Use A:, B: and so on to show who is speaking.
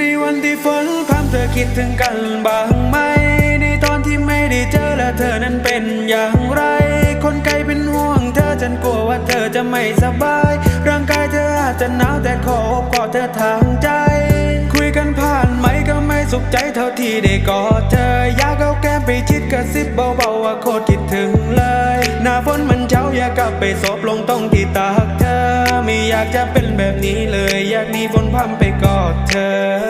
A: ในวันที่ฝนพรำเธอคิดถึงกันบ้างไหม ในตอนที่ไม่ได้เจอและเธอนั้นเป็นอย่างไร คนไกลเป็นห่วงเธอฉันกลัวว่าเธอจะไม่สบาย ร่างกายเธออาจจะหนาวแต่ขออบกอดเธอทางใจ คุยกันผ่านไหมก็ไม่สุขใจเท่าที่ได้กอดเธอ อยากเอาแก้มไปชิดกระซิบเบาๆว่าโคตรคิดถึงเลย หน้าฝนมันเช้าอยากกลับไปซบลงตรงที่ตากเธอไม่อยากจะเป็นแบบนี้เลย อยากหนีฝนพรำไปกอดเธอ